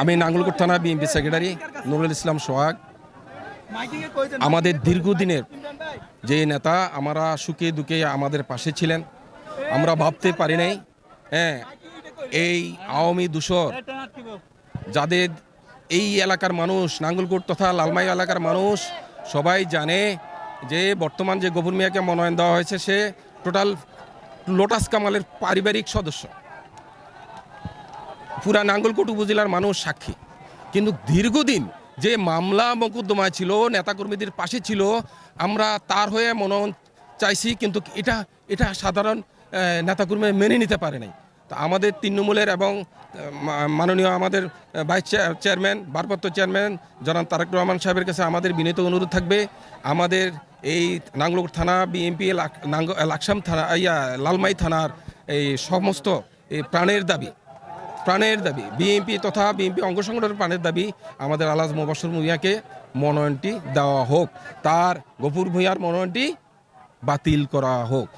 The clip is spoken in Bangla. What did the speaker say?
আমি নাঙ্গলকোট থানা বিএনপি সেক্রেটারি নুরুল ইসলাম সোহাগ। আমাদের দীর্ঘদিনের যে নেতা, আমরা সুখে দুঃখে আমাদের পাশে ছিলেন। আমরা ভাবতে পারি নাই হ্যাঁ এই আওয়ামী দূষর যাদের এই এলাকার মানুষ, নাঙ্গলকোট তথা লালমাই এলাকার মানুষ, সবাই জানে যে বর্তমান যে গফুর মিয়াকে মনোনয়ন দেওয়া হয়েছে, সে টোটাল লোটাস কামালের পারিবারিক সদস্য। পুরা নাঙ্গলকোট উপজেলার মানুষ সাক্ষী। কিন্তু দীর্ঘদিন যে মামলা মকদ্দমা ছিল, নেতাকর্মীদের পাশে ছিল, আমরা তার হয়ে মনোনয়ন চাইছি, কিন্তু এটা এটা সাধারণ নেতাকর্মী মেনে নিতে পারে নাই। তা আমাদের তৃণমূলের এবং মাননীয় আমাদের ভাইস চেয়ার- চেয়ারম্যান, ভারপ্রাপ্ত চেয়ারম্যান জনাব তারেক রহমান সাহেবের কাছে আমাদের বিনীত অনুরোধ থাকবে। আমাদের এই নাঙ্গলকোট থানা, বিএনপি লাকসাম থানা, ইয়া, লালমাই থানার এই সমস্ত, এই প্রাণের দাবি প্রাণের দাবি, বিএনপি তথা বিএনপি অঙ্গ সংগঠনের প্রাণের দাবি আমাদের আলাজ মোবাসর ভূঁইয়াকে মনোনয়নটি দেওয়া হোক। তার গফুর ভূঁইয়ার মনোনয়নটি বাতিল করা হোক।